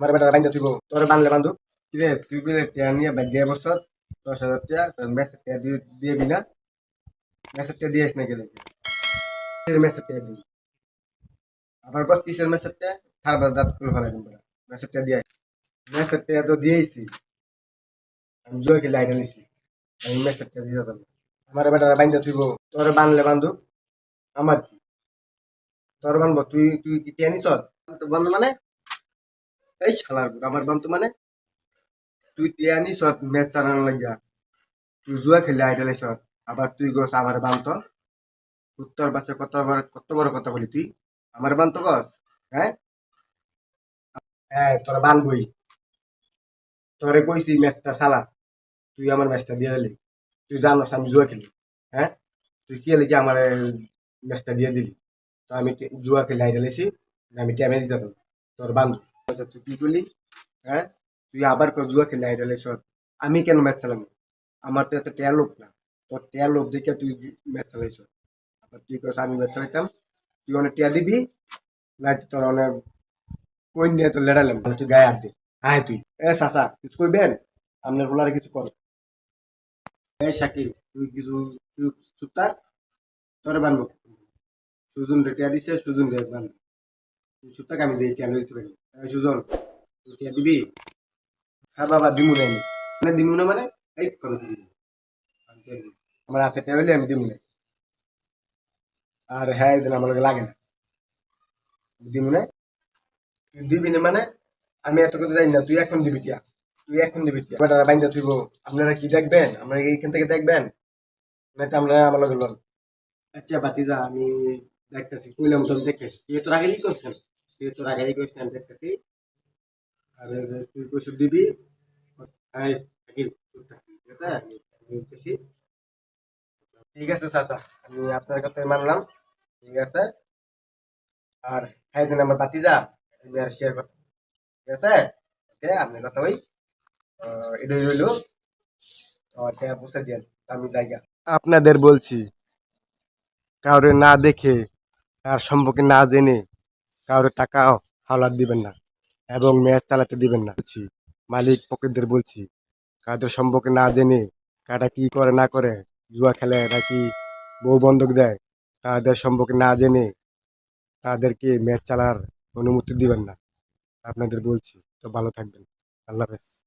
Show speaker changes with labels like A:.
A: আমার বেটা বান্ধব কি আবার বস কিসের মেসেজটা দাঁত খুলে মেসেজটা দিয়ে মেসেজটা তো দিয়েছি আমি জয়কে লাইন নিছি। আমি মেসেজটা দিয়ে দিলাম আমার বেটা বাইন্দা তুই তোর বানলে বান্ধব আমার তোর বানবো তুই তুই টিয়া নিছ তোর বন্ধু মানে? এই শালার আমার বন্ধু মানে? তুই টিয়া নিছ ম্যাচ চালানো লাগিয়া। তুই জুয়া খেলে আইডাল আবার তুই গোস আমার বান্ত উত্তর পাশে কত বড় কত বড় কথা বলি তুই? আমার বান্ত গস হ্যাঁ? হ্যাঁ তোর বানবই তোরে কইছি ম্যাচটা সালা তুই আমার ম্যাচটা দিয়ে দিলি। তুই জানোস আমি জুয়া খেলি হ্যাঁ? তুই কে লেগে আমার ম্যাচটা দিয়ে দিলি? তো আমি জুয়া খেলে আইডাল আমি ট্যামে দিতে পারব। তোর বান্ধব আচ্ছা তুই কি করলি? হ্যাঁ? তুই আবার কর জুয়া খেলে আইডাল এস আমি কেন ম্যাচ চালাম আমার তো এত টেয়ার লোক না। তোর টেয়ার লোক দেখে তুই ম্যাচ চালাইছ আবার তুই কস আমি ম্যাচ চালাইতাম। তুই অনেক টিয়া দিবি, না তোর অনেক কই নিয়ে তো লেড়ালাম। তুই গায়ে হাত দে। হ্যাঁ তুই। এ চাচা, কিছু কইবেন? আপনার বলার কিছু কর। এ শাকির তুই কিছু তুই থাক। তোর বানবো সুজন রেটিয়া দিছে, সুজন তুই চুপ থাক আমি দিই কেন দিতে পারি। সুজন তুই টিয়া দিবি? হ্যাঁ বাবা, দিমু নাই মানে দিমু না মানে? এই করে দিবি। আমার হাতে আমি দিমু না? আর হ্যাঁ আমার লাগে না। দিমু না? দিবি না মানে? আমি এত কথা জানি না, তুই এখন দিবি টিয়া। তুই এখন দিবি টিয়া। বেটা বাইন্দা তুইব আপনারা কি দেখবেন? আপনারা এইখান থেকে দেখবেন? না আপনারা আমার লগে লন। আচ্ছা বাতিজা আমি দেখতেছি, কইলাম তো দেখতেছি। তুই তোর আগেই করছেন তুই তোর আগেই করছেন আমি দেখতেছি, আর তুই কইসব দিবি? ঠিক আছে? চাচা, আমি আপনার কথাই মানলাম, ঠিক আছে? আর হ্যাঁ দিন আমার বাতিজা আমি আর শেয়ার করতে ঠিক আছে? ওকে আপনার কথা ওই এটাই রইল। বুঝতে দিন আমি জায়গা। আপনাদের বলছি, কাউরে না দেখে তার সম্পর্কে না জেনে কারোর টাকা হাওলাত দিবেন না এবং ম্যাচ চালাতে দিবেন না। বলছি, মালিক পকেটদের বলছি, কাদের সম্পর্কে না জেনে কারা কি করে না করে জুয়া খেলে নাকি বউ বন্ধক দেয়, তাদের সম্পর্কে না জেনে তাদেরকে ম্যাচ চালার অনুমতি দিবেন না। আপনাদের বলছি, তো ভালো থাকবেন। আল্লাহ হাফেজ।